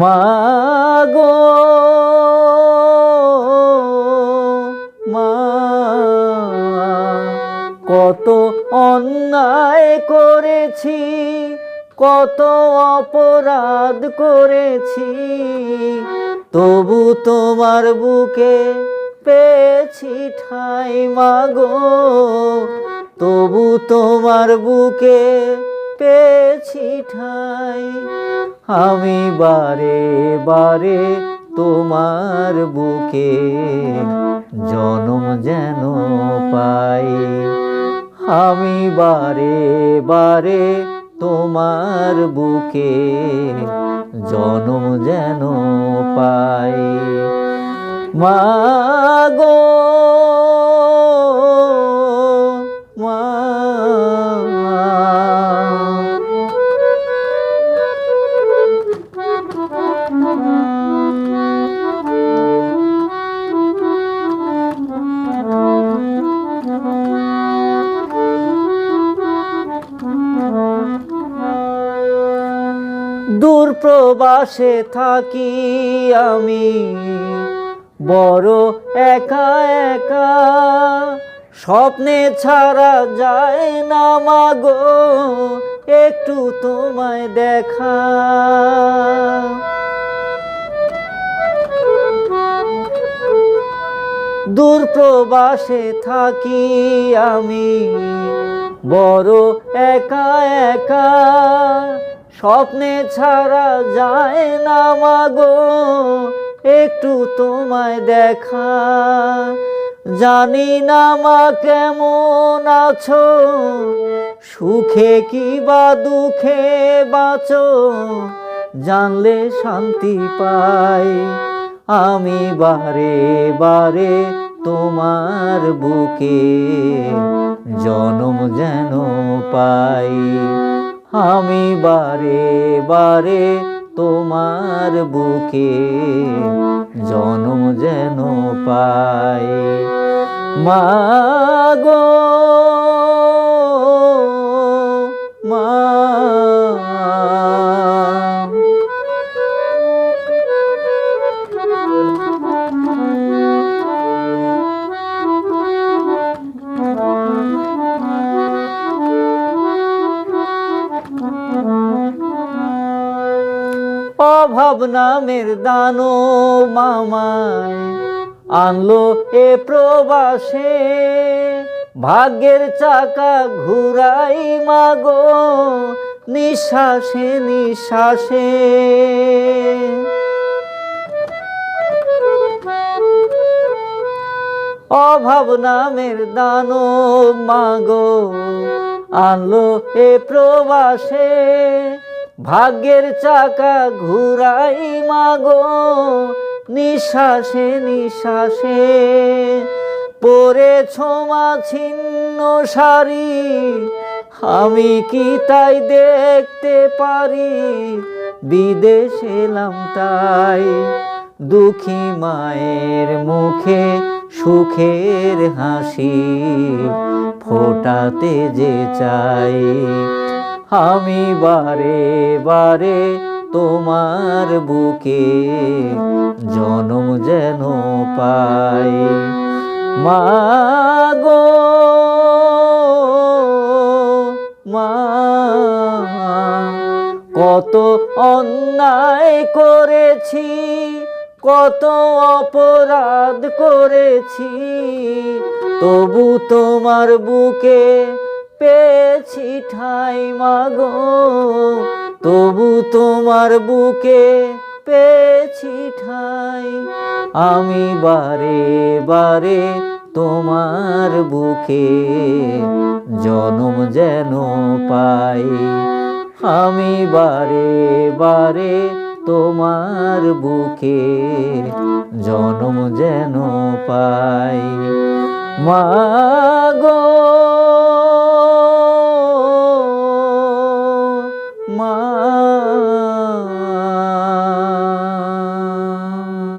মাগো, মা, কত অন্যায় করেছি, কত অপরাধ করেছি, তবু তোমার বুকে পেয়েছি ঠাই মাগো, তবু তোমার বুকে পেয়েছি ঠাই। আমি বারে বারে তোমার বুকে জনম যেন পাই। আমি বারে বারে তোমার বুকে জনম যেন পাই। মাগো মা দূর প্রবাসে থাকি আমি। বড় একা একা, স্বপ্নে ছাড়া যায় না মাগো, একটু তোমায় দেখা। দূর প্রবাসে থাকি আমি। বড় একা একা স্বপ্নে ছাড়া যায় না মাগো, একটু তোমায় দেখা। জানি না মা কেমন আছো, সুখে কি বা দুঃখে বাঁচো, জানলে শান্তি পাই। আমি বারে বারে তোমার বুকে জনম যেন পাই। আমি বারে বারে তোমার বুকে জন যেন পায় মাগো অভাব নামের দানো মামায় আনলো এ প্রবাসে। ভাগ্যের চাকা ঘুরাই মাগো, নিঃশ্বাসে নিঃশ্বাসে। অভাব নামের দানো মাগো, আনলো এ প্রবাসে। ভাগ্যের চাকা ঘুরাই মাগো, নিঃশ্বাসে নিঃশ্বাসে। পরে ছোমা ছিন্ন শাড়ি আমি কি তাই দেখতে পারি? বিদেশ এলাম তাই, দুঃখী মায়ের মুখে সুখের হাসি, ফোটাতে যে চাই। আমি বারে বারে তোমার বুকে জনম যেন পাই। মাগো মা, কত অন্যায় করেছি, কত অপরাধ করেছি, তবু তোমার বুকে পেয়েছি ঠাই মাগো, তবু তোমার বুকে পেয়েছি ঠাই। আমি বারে বারে তোমার বুকে জনম যেন পাই। আমি বারে বারে তোমার বুকে জনম যেন পাই। মা